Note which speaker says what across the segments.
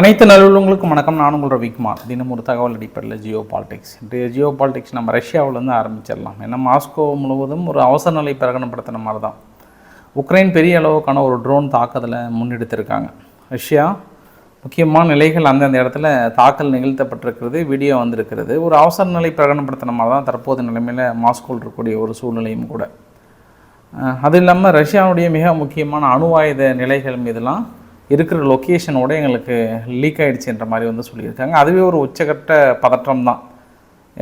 Speaker 1: அனைத்து நல்லுள்ளவங்களுக்கும் வணக்கம். நான் உங்கள் ரவிக்குமார். தினம் ஒரு தகவல் அடிப்படையில் ஜியோ பாலிடிக்ஸ். இன்றைய ஜியோ பாலிடிக்ஸ் நம்ம ரஷ்யாவிலேருந்து ஆரம்பிச்சிடலாம். ஏன்னா மாஸ்கோ முழுவதும் ஒரு அவசர நிலை பிரகடனப்படுத்தின மாதிரி தான் உக்ரைன் பெரிய அளவுக்கான ஒரு ட்ரோன் தாக்குதலை முன்னெடுத்திருக்காங்க. ரஷ்யா முக்கியமான நிலைகள் அந்தந்த இடத்துல தாக்கல் நிகழ்த்தப்பட்டிருக்கிறது வீடியோ வந்திருக்கிறது. ஒரு அவசர நிலை பிரகடனப்படுத்தின மாதிரி தான் தற்போது நிலைமையில் மாஸ்கோவில் இருக்கக்கூடிய ஒரு சூழ்நிலையும் கூட. அது இல்லாமல் ரஷ்யாவுடைய மிக முக்கியமான அணு ஆயுத நிலைகள் மீதுலாம் இருக்கிற லொக்கேஷனோட எங்களுக்கு லீக் ஆகிடுச்சுன்ற மாதிரி வந்து சொல்லியிருக்காங்க. அதுவே ஒரு உச்சகட்ட பதற்றம் தான்.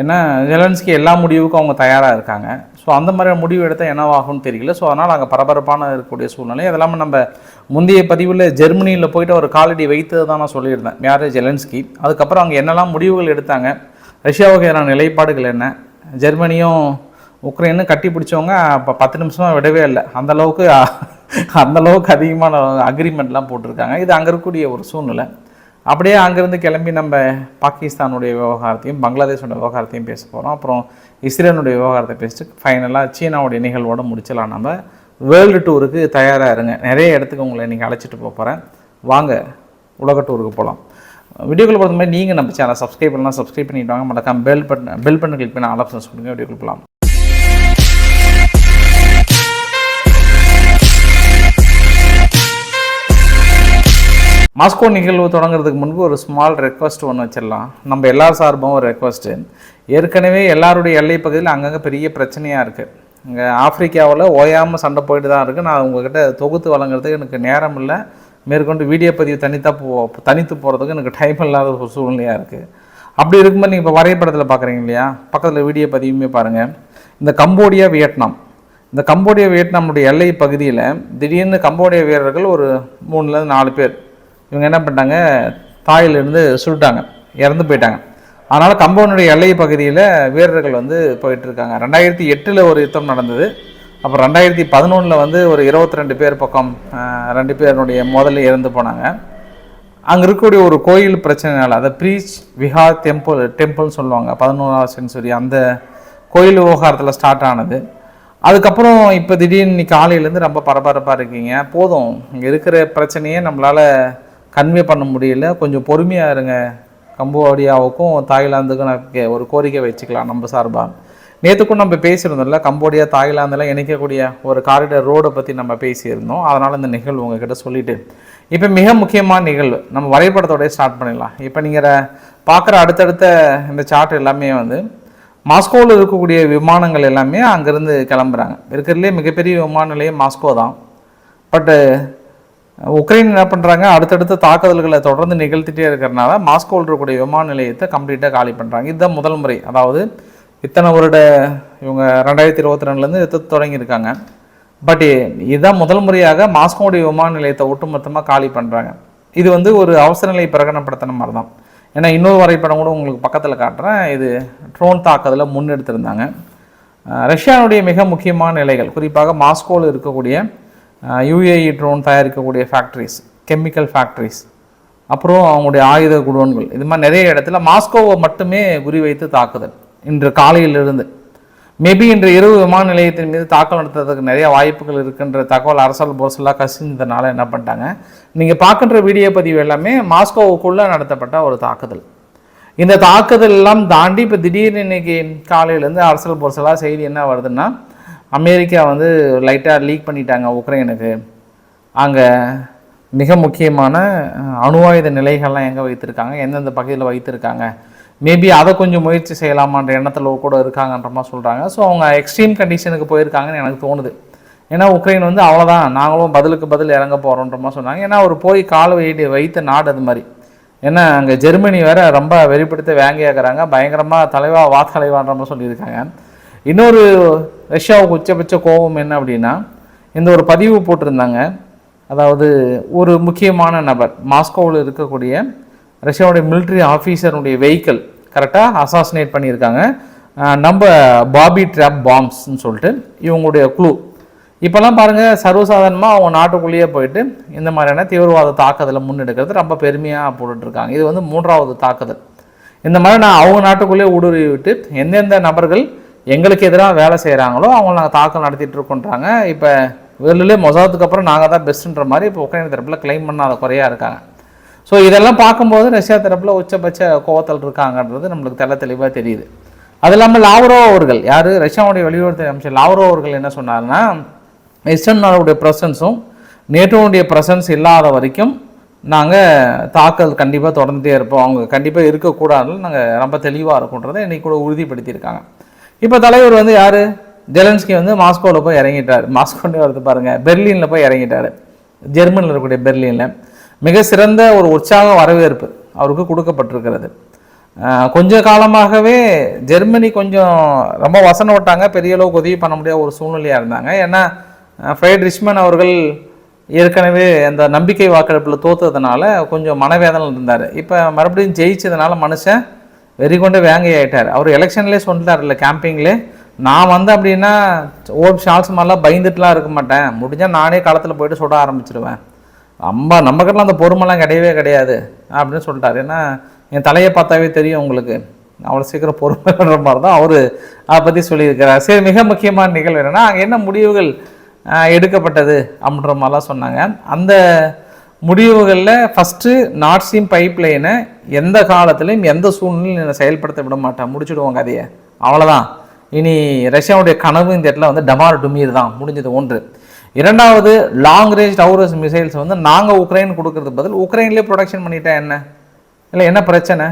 Speaker 1: ஏன்னா ஜெலன்ஸ்கி எல்லா முடிவுக்கும் அவங்க தயாராக இருக்காங்க. ஸோ அந்த மாதிரி முடிவு எடுத்தால் என்னவாகும்னு தெரியல. ஸோ அதனால் அங்கே பரபரப்பான இருக்கக்கூடிய சூழ்நிலை. அது இல்லாமல் நம்ம முந்தைய பதிவில் ஜெர்மனியில் போயிட்டு ஒரு காலடி வைத்தது தான் நான் சொல்லியிருந்தேன். யார்? ஜெலன்ஸ்கி. அதுக்கப்புறம் அங்கே என்னெல்லாம் முடிவுகள் எடுத்தாங்க? ரஷ்யாவுக்கு எதிரான நிலைப்பாடுகள் என்ன? ஜெர்மனியும் உக்ரைனு கட்டி பிடிச்சவங்க இப்போ பத்து நிமிஷமாக விடவே இல்லை. அந்தளவுக்கு அந்தளவுக்கு அதிகமான அக்ரிமெண்ட்லாம் போட்டிருக்காங்க. இது அங்கே இருக்கக்கூடிய ஒரு சூழ்நிலை. அப்படியே அங்கேருந்து கிளம்பி நம்ம பாகிஸ்தானுடைய விவகாரத்தையும் பங்களாதேஷோட விவகாரத்தையும் பேச போகிறோம் அப்புறம் இஸ்ரேலுடைய விவகாரத்தை பேசிட்டு ஃபைனலாக சீனாவுடைய நிகழ்வோடு முடிச்சலாம் நம்ம வேர்ல்டு டூருக்கு தயாராக இருங்க. நிறைய இடத்துக்கு உங்களை நீங்கள் அழைச்சிட்டு போக போகிறேன் வாங்க உலக டூருக்கு போகலாம் வீடியோக்குள்ள பொறுத்த மாதிரி நீங்கள் நம்ம சேனல் சப்ஸ்கிரைப் பண்ணலாம். சப்ஸ்கிரைப் பண்ணிட்டு வாங்க. மறக்காம bell button bell button click பண்ணி ஆல் ஆப்ஷன்ஸ் கொடுங்க. வீடியோக்குள்ள போகலாம் மாஸ்கோ நிகழ்வு தொடங்குறதுக்கு முன்பு ஒரு ஸ்மால் ரெக்வஸ்ட் ஒன்று வச்சிடலாம். நம்ம எல்லா சார்பும் ஒரு ரெக்வஸ்ட்டு ஏற்கனவே எல்லாருடைய எல்லை பகுதியில் அங்கங்கே பெரிய பிரச்சனையாக இருக்குது இங்கே ஆப்பிரிக்காவில் ஓயாமல் சண்டை போயிட்டு தான் இருக்குது நான் உங்ககிட்ட தொகுத்து வழங்குறதுக்கு எனக்கு நேரம் இல்லை. மேற்கொண்டு வீடியோ பதிவு தனித்தா போ தனித்து போகிறதுக்கு எனக்கு டைம் இல்லாத ஒரு சூழ்நிலையாக இருக்குது அப்படி இருக்கும்போது நீங்கள் இப்போ வரைபடத்தில் பார்க்குறீங்க இல்லையா? பக்கத்தில் வீடியோ பதிவுமே பாருங்கள் இந்த கம்போடியா வியட்நாம். இந்த கம்போடியா வியட்நாமுடைய எல்லை பகுதியில் திடீர்னு கம்போடியா வீரர்கள் ஒரு மூணுலேருந்து நாலு பேர் இவங்க என்ன பண்ணிட்டாங்க தாயிலிருந்து சுட்டுட்டாங்க இறந்து போயிட்டாங்க. அதனால் கம்பவுண்டுடைய எல்லை பகுதியில் வீரர்கள் வந்து போயிட்டுருக்காங்க ரெண்டாயிரத்தி எட்டில் ஒரு யுத்தம் நடந்தது. அப்புறம் ரெண்டாயிரத்தி பதினொன்றில் வந்து ஒரு இருபத்தி ரெண்டு பேர் பக்கம் ரெண்டு பேருடைய முதல்ல இறந்து போனாங்க. அங்கே இருக்கக்கூடிய ஒரு கோயில் பிரச்சனைனால அதை ப்ரீச் விஹார் டெம்பிள் டெம்பிள்னு சொல்லுவாங்க பதினோராவது சென்சுரி அந்த கோயில் விவகாரத்தில் ஸ்டார்ட் ஆனது. அதுக்கப்புறம் இப்போ திடீர்னு இன்னைக்கு காலையிலேருந்து ரொம்ப பரபரப்பாக இருக்கீங்க. போதும் இங்கே இருக்கிற பிரச்சனையே நம்மளால் கன்வே பண்ண முடியல. கொஞ்சம் பொறுமையாக இருங்க. கம்போடியாவுக்கும் தாய்லாந்துக்கும் நான் ஒரு கோரிக்கை வச்சுக்கலாம் நம்ம சார்பாக நேற்றுக்கும் நம்ம பேசியிருந்தோம்ல கம்போடியா தாய்லாந்தில் இணைக்கக்கூடிய ஒரு காரிடர் ரோடை பற்றி நம்ம பேசியிருந்தோம். அதனால் இந்த நிகழ்வு உங்ககிட்ட சொல்லிவிட்டு இப்போ மிக முக்கியமான நிகழ்வு நம்ம வரைபடத்தோடய ஸ்டார்ட் பண்ணிடலாம். இப்போ நீங்கள் பார்க்குற அடுத்தடுத்த இந்த சார்ட் எல்லாமே வந்து மாஸ்கோவில் இருக்கக்கூடிய விமானங்கள் எல்லாமே அங்கேருந்து கிளம்புறாங்க. இருக்கிறதுலே மிகப்பெரிய விமான நிலையம் மாஸ்கோ தான். பட்டு உக்ரைன் என்ன பண்ணுறாங்க அடுத்தடுத்த தாக்குதல்களை தொடர்ந்து நிகழ்த்திட்டே இருக்கிறனால மாஸ்கோவில் இருக்கக்கூடிய விமான நிலையத்தை கம்ப்ளீட்டாக காலி பண்ணுறாங்க இதுதான் முதல் முறை. அதாவது இத்தனை வருட இவங்க ரெண்டாயிரத்தி இருபத்தி ரெண்டுலேருந்து தொடங்கியிருக்காங்க பட் இதுதான் முதல் முறையாக மாஸ்கோடைய விமான நிலையத்தை ஒட்டுமொத்தமாக காலி பண்ணுறாங்க இது வந்து ஒரு அவசர நிலை பிரகடனப்படுத்தின மாதிரி தான் ஏன்னா இன்னொரு வரைபடம் கூட உங்களுக்கு பக்கத்தில் காட்டுறேன். இது ட்ரோன் தாக்குதலை முன்னெடுத்திருந்தாங்க. ரஷ்யாவுடைய மிக முக்கியமான நிலைகள் குறிப்பாக மாஸ்கோவில் இருக்கக்கூடிய யுஏஇ ட்ரோன் தயாரிக்கக்கூடிய ஃபேக்ட்ரிஸ் கெமிக்கல் ஃபேக்ட்ரிஸ் அப்புறம் அவங்களுடைய ஆயுத குடோன்கள். இது மாதிரி நிறைய இடத்துல மாஸ்கோவை மட்டுமே குறிவைத்து தாக்குதல். இன்று காலையிலிருந்து. மேபி இன்று இரவு விமான நிலையத்தின் மீது தாக்கல் நடத்துறதுக்கு நிறைய வாய்ப்புகள் இருக்குன்ற தகவல் அரசால் போர்செல்லாம் கசிந்ததுனால என்ன பண்ணிட்டாங்க? நீங்கள் பார்க்கின்ற வீடியோ பதிவு எல்லாமே மாஸ்கோவுக்குள்ளே நடத்தப்பட்ட ஒரு தாக்குதல். இந்த தாக்குதல் எல்லாம் தாண்டி இப்போ திடீர்னு இன்னைக்கு காலையிலேருந்து அரசல் போர்சலாக செய்தி என்ன வருதுன்னா அமெரிக்கா வந்து லைட்டாக லீக் பண்ணிட்டாங்க உக்ரைனுக்கு. அங்கே மிக முக்கியமான அணுவாயுத நிலைகள்லாம் எங்கே வைத்திருக்காங்க? எந்தெந்த பகுதியில் வைத்திருக்காங்க? மேபி அதை கொஞ்சம் முயற்சி செய்யலாமான்ற எண்ணத்தில் கூட இருக்காங்கன்ற மாதிரி சொல்கிறாங்க ஸோ அவங்க எக்ஸ்ட்ரீம் கண்டிஷனுக்கு போயிருக்காங்கன்னு எனக்கு தோணுது. ஏன்னா உக்ரைன் வந்து அவ்வளோதான் நாங்களும் பதிலுக்கு பதில் இறங்க போகிறோன்ற மாதிரி சொன்னாங்க. ஏன்னா அவர் போய் கால் வைடி வைத்த நாடு அது மாதிரி. ஏன்னா அங்கே ஜெர்மனி வேற ரொம்ப வெறிப்படுத்த வேங்கையாக்குறாங்க. பயங்கரமாக தலைவா வா தலைவான்ற மாதிரி சொல்லியிருக்காங்க. இன்னொரு ரஷ்யாவுக்கு உச்சபட்ச கோபம் என்ன அப்படின்னா இந்த ஒரு பதிவு போட்டிருந்தாங்க. அதாவது ஒரு முக்கியமான நபர் மாஸ்கோவில் இருக்கக்கூடிய ரஷ்யாவுடைய மிலிட்ரி ஆஃபீஸருடைய வெஹிக்கிள் கரெக்டாக அசாசினேட் பண்ணியிருக்காங்க. நம்ம பாபி ட்ராப் பாம்ஸ்ன்னு சொல்லிட்டு இவங்களுடைய குழு இப்போல்லாம் பாருங்கள் சர்வசாதாரணமாக அவங்க நாட்டுக்குள்ளேயே போயிட்டு இந்த மாதிரியான தீவிரவாத தாக்குதலை முன்னெடுக்கிறது ரொம்ப பெருமையாக போட்டுட்ருக்காங்க. இது வந்து மூன்றாவது தாக்குதல். இந்த மாதிரி நான் அவங்க நாட்டுக்குள்ளேயே ஊடுருவி விட்டு எந்தெந்த நபர்கள் எங்களுக்கு எதிராக வேலை செய்கிறாங்களோ அவங்கள நாங்கள் தாக்கல் நடத்திட்டு இருக்கோன்றாங்க இப்போ வெளிலே மொசாத்துக்கு அப்புறம் நாங்கள் தான் பெஸ்ட்டுன்ற மாதிரி இப்போ உக்ரைன் தரப்பில் கிளைம் பண்ணாத குறையாக இருக்காங்க. ஸோ இதெல்லாம் பார்க்கும்போது ரஷ்யா தரப்பில் உச்சபட்ச கோவத்தில் இருக்காங்கன்றது நம்மளுக்கு தெல தெளிவாக தெரியுது. அது இல்லாமல் லாவ்ரோ அவர்கள் யார்? ரஷ்யாவுடைய வெளியுறவுத்துறை அமைச்சர் லாவ்ரோ அவர்கள் என்ன சொன்னார்னா வெஸ்டர்ன் நாடுடைய ப்ரெசன்ஸும் நேட்டோவுடைய ப்ரெசன்ஸ் இல்லாத வரைக்கும் நாங்கள் தாக்கல் கண்டிப்பாக தொடர்ந்துட்டே இருப்போம். அவங்க கண்டிப்பாக இருக்கக்கூடாதுன்னு நாங்கள் ரொம்ப தெளிவாக இருக்குன்றதை இன்றைக்கி கூட உறுதிப்படுத்தியிருக்காங்க. இப்போ தலைவர் வந்து யார்? ஜெலன்ஸ்கி வந்து மாஸ்கோவில் போய் இறங்கிட்டார். மாஸ்கோன்னு வருது பாருங்கள் பெர்லினில் போய் இறங்கிட்டார். ஜெர்மனியில் இருக்கக்கூடிய பெர்லினில். மிக சிறந்த ஒரு உற்சாக வரவேற்பு அவருக்கு கொடுக்கப்பட்டிருக்கிறது. கொஞ்ச காலமாகவே ஜெர்மனி கொஞ்சம் ரொம்ப வசனம் விட்டாங்க. பெரிய அளவுக்கு உதவி பண்ண முடியாத ஒரு சூழ்நிலையாக இருந்தாங்க. ஏன்னா ஃப்ரைட் ரிஷ்மன் அவர்கள் ஏற்கனவே அந்த நம்பிக்கை வாக்கெடுப்பில் தோத்ததுனால கொஞ்சம் மனவேதனை இருந்தார். இப்போ மறுபடியும் ஜெயிச்சதுனால மனுஷன் வெறி கொண்டு வேங்கை ஆகிட்டார் அவர் எலெக்ஷன்லேயே சொல்லிட்டார்ல கேம்பிங்லே நான் வந்து அப்படின்னா ஓட் ஷால்ஸ் மாதிரிலாம் பயந்துட்டுலாம் இருக்க மாட்டேன். முடிஞ்சால் நானே களத்தில் போயிட்டு சுட ஆரம்பிச்சிடுவேன் அம்மா நம்மக்கிட்டலாம் அந்த பொறுமைலாம் கிடையவே கிடையாது அப்படின்னு சொல்லிட்டாரு. ஏன்னா என் தலையை பார்த்தாவே தெரியும் உங்களுக்கு. அவ்வளோ சீக்கிரம் பொறுமைன்ற மாதிரி தான் அவர் அதை பற்றி சொல்லியிருக்கிறார். சரி மிக முக்கியமான நிகழ்வு என்னென்னா அங்கே என்ன முடிவுகள் எடுக்கப்பட்டது அப்படின்ற மாதிரிலாம் சொன்னாங்க. அந்த முடிவுகளில் ஃபஸ்ட்டு நாட்ஸின் பைப் லைனை எந்த காலத்துலையும் எந்த சூழ்நிலையும் செயல்படுத்த விட மாட்டேன் முடிச்சுடுவோம் கதையை. அவ்வளோதான் இனி ரஷ்யாவுடைய கனவு இந்த இடத்துல வந்து டமார் டுமீர் தான். முடிஞ்சது ஒன்று. இரண்டாவது லாங் ரேஞ்ச் டவுரஸ் மிசைல்ஸ் வந்து நாங்கள் உக்ரைன் கொடுக்கறது பதில் உக்ரைன்லேயே ப்ரொடக்ஷன் பண்ணிட்டா என்ன? இல்லை என்ன பிரச்சனை?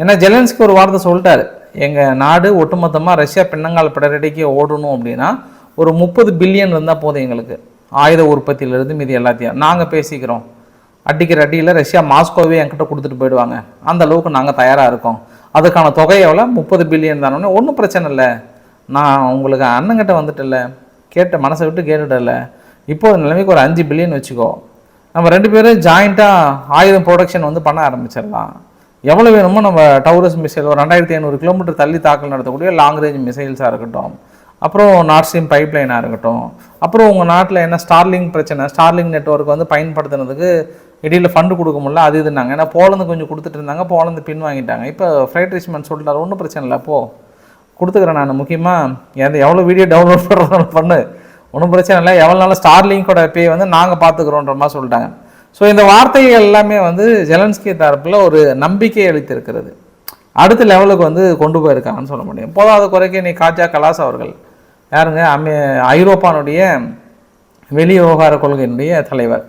Speaker 1: ஏன்னா ஜெலன்ஸ்க்கு ஒரு வார்த்தை சொல்லிட்டாரு. எங்கள் நாடு ஒட்டுமொத்தமாக ரஷ்யா பின்னங்கால் பிடரடிக்கு ஓடணும் அப்படின்னா ஒரு முப்பது பில்லியன் இருந்தால் போதும் எங்களுக்கு. ஆயுத உற்பத்தியிலிருந்து மீதி எல்லாத்தையும் நாங்கள் பேசிக்கிறோம். அடிக்கிற அடியில் ரஷ்யா மாஸ்கோவே என்கிட்ட கொடுத்துட்டு போயிடுவாங்க. அந்த அளவுக்கு நாங்கள் தயாராக இருக்கோம். அதுக்கான தொகை எவ்வளோ? முப்பது பில்லியன் தானே. ஒன்றும் பிரச்சனை இல்லை. நான் உங்களுக்கு அண்ணங்கிட்ட வந்துட்டல கேட்ட மனசை விட்டு கேட்டுட்டல இப்போ நிலைமைக்கு ஒரு அஞ்சு பில்லியன் வச்சுக்கோ. நம்ம ரெண்டு பேரும் ஜாயிண்ட்டாக ஆயுதம் ப்ரொடக்ஷன் வந்து பண்ண ஆரம்பிச்சிடலாம். எவ்வளோ வேணுமோ நம்ம டவுரஸ் மிசைல் ஒரு ரெண்டாயிரத்தி ஐநூறு கிலோமீட்டர் தள்ளி தாக்கல் நடத்தக்கூடிய லாங் ரேஞ்ச் மிசைல்ஸாக இருக்கட்டும். அப்புறம் நார்த் ஸ்ட்ரீம் பைப் லைனாக இருக்கட்டும். அப்புறம் உங்கள் நாட்டில் என்ன ஸ்டார்லிங் பிரச்சனை? ஸ்டார்லிங் நெட்வொர்க் வந்து பயன்படுத்துனதுக்கு இடையில் ஃபண்டு கொடுக்க முடியல அது இதுனாங்க ஏன்னா போலந்து கொஞ்சம் கொடுத்துட்டு இருந்தாங்க போலந்து பின் வாங்கிட்டாங்க. இப்போ ஃப்ரைட் ரிச்மெண்ட் சொல்லிட்டாரு ஒன்றும் பிரச்சனை இல்லை போ. கொடுத்துக்கிறேன் நான் முக்கியமாக எந்த எவ்வளோ வீடியோ டவுன்லோட் பண்ணுறோம் பண்ணு. ஒன்றும் பிரச்சனை இல்லை. எவ்வளோ நாள் ஸ்டார்லிங்கோட பே வந்து நாங்கள் பார்த்துக்குறோன்ற மாதிரி சொல்லிட்டாங்க. ஸோ இந்த வார்த்தைகள் எல்லாமே வந்து ஜெலன்ஸ்கி தரப்பில் ஒரு நம்பிக்கை அளித்திருக்கிறது. அடுத்த லெவலுக்கு வந்து கொண்டு போயிருக்காங்கன்னு சொல்ல முடியும். போதாத குறைக்கு நீ காஜா கலாஸ் அவர்கள் யாருங்க? அமே ஐரோப்பானுடைய வெளி விவகார கொள்கையினுடைய தலைவர்.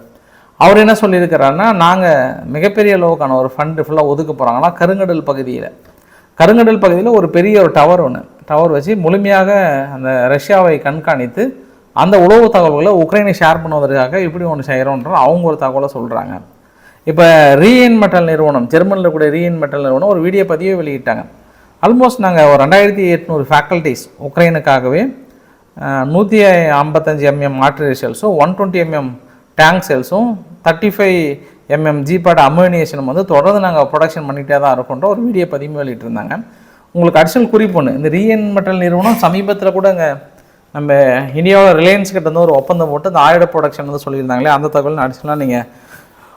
Speaker 1: அவர் என்ன சொல்லியிருக்கிறாருன்னா நாங்கள் மிகப்பெரிய அளவுக்கான ஒரு ஃபண்டு ஃபுல்லாக ஒதுக்க போகிறாங்கன்னா கருங்கடல் பகுதியில். கருங்கடல் பகுதியில் ஒரு பெரிய ஒரு டவர் ஒன்று டவர் வச்சு முழுமையாக அந்த ரஷ்யாவை கண்காணித்து அந்த உளவு தகவல்களை உக்ரைனை ஷேர் பண்ணுவதற்காக இப்படி ஒன்று செய்கிறோன்ற அவங்க ஒரு தகவலை சொல்கிறாங்க இப்போ ரீஎன் மெட்டல் நிறுவனம் ஜெர்மனில் இருக்கக்கூடிய ரீஎன்மெட்டல் நிறுவனம் ஒரு வீடியோ பதிவே வெளியிட்டாங்க. ஆல்மோஸ்ட் நாங்கள் ஒரு ரெண்டாயிரத்தி எட்நூறு ஃபேக்கல்ட்டிஸ் உக்ரைனுக்காகவே நூற்றி ஐம்பத்தஞ்சு M M artillery செல்ஸும் one twenty M M tank செல்ஸும் thirty five MM ஜிபாட் அமோனியேஷனும் வந்து தொடர்ந்து நாங்கள் ப்ரொடக்ஷன் பண்ணிகிட்டே தான் இருக்கோன்ற ஒரு வீடியோ பதிவு வெளியிட்டிருந்தாங்க. உங்களுக்கு அடிஷனல் குறிப்பு ஒன்று இந்த ரீஎன் மெட்டல் நிறுவனம் சமீபத்தில் கூட இங்கே நம்ம இந்தியாவில் ரிலையன்ஸ் கிட்ட வந்து ஒரு ஒப்பந்தம் போட்டு இந்த ஆயுட ப்ரொடக்ஷன் வந்து சொல்லியிருந்தாங்களே அந்த தகவல் அடிஷனலாக நீங்கள்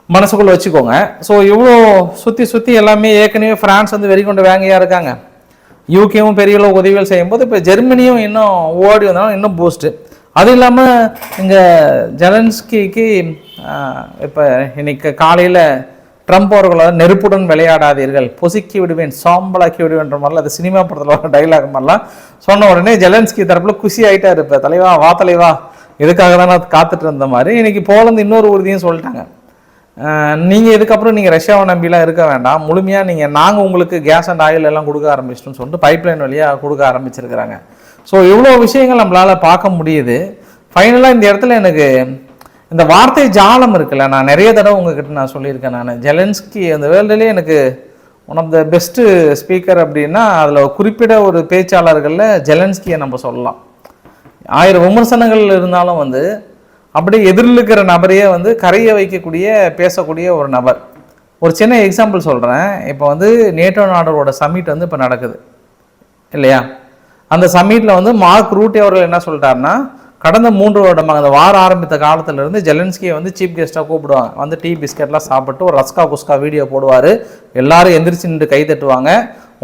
Speaker 1: மனசுக்குள்ளே வச்சுக்கோங்க. ஸோ இவ்வளோ சுற்றி சுற்றி எல்லாமே ஏற்கனவே ஃப்ரான்ஸ் வந்து வெறிகொண்டு வேங்கையாக இருக்காங்க. யூகேவும் பெரிய அளவு உதவிகள் செய்யும்போது இப்போ ஜெர்மனியும் இன்னும் ஓடி வந்தாலும் இன்னும் பூஸ்ட்டு அது இல்லாமல் இங்கே ஜெலன்ஸ்கிக்கு இப்போ இன்னைக்கு காலையில் ட்ரம்ப் அவர்களோட நெருப்புடன் விளையாடாதீர்கள் பொசுக்கி விடுவேன் சாம்பலாக்கி விடுவேன்ற மாதிரிலாம் அது சினிமா படத்தில் வர டைலாக் மாதிரிலாம் சொன்ன உடனே ஜெலன்ஸ்கி தரப்பில் குஷி ஆகிட்டா இப்போ. தலைவா வா தலைவா இதுக்காக தான் நான் காத்துட்டு இருந்த மாதிரி. இன்னைக்கு போலந்து இன்னொரு உறுதியும் சொல்லிட்டாங்க. நீங்கள் இதுக்கப்புறம் நீங்கள் ரஷ்யாவை நம்பிலாம் இருக்க வேண்டாம். முழுமையாக நீங்கள் நாங்கள் உங்களுக்கு கேஸ் அண்ட் ஆயில் எல்லாம் கொடுக்க ஆரம்பிச்சிட்டோம்னு சொல்லிட்டு பைப்லைன் வழியாக கொடுக்க ஆரம்பிச்சிருக்கிறாங்க. ஸோ இவ்வளோ விஷயங்கள் நம்மளால் பார்க்க முடியுது. ஃபைனலாக இந்த இடத்துல எனக்கு இந்த வார்த்தை ஜாலம் இருக்குல்ல நான் நிறைய தடவை உங்ககிட்ட நான் சொல்லியிருக்கேன் நான். ஜெலன்ஸ்கி அந்த வேர்ல்டுலேயே எனக்கு one of the best speaker அப்படின்னா அதில் குறிப்பிட ஒரு பேச்சாளர்களில் ஜெலன்ஸ்கியை நம்ம சொல்லலாம். ஆயிரம் விமர்சனங்கள் இருந்தாலும் வந்து அப்படியே எதிரில் இருக்கிற நபரையே வந்து கரைய வைக்கக்கூடிய பேசக்கூடிய ஒரு நபர். ஒரு சின்ன எக்ஸாம்பிள் சொல்கிறேன் இப்போ வந்து நேட்டோ நாடுகளோட சமிட் வந்து இப்போ நடக்குது. இல்லையா? அந்த சமீட்டில் வந்து மார்க் ரூட்டி அவர்கள் என்ன சொல்லிட்டாருன்னா கடந்த மூன்று வருடமாக அந்த வாரம் ஆரம்பித்த காலத்திலேருந்து ஜெலன்ஸ்கியை வந்து சீஃப் கெஸ்ட்டாக கூப்பிடுவாங்க. வந்து டீ பிஸ்கெட்லாம் சாப்பிட்டு ஒரு ரஸ்கா குஸ்கா வீடியோ போடுவார். எல்லாரும் எந்திரிச்சு நின்று கை தட்டுவாங்க.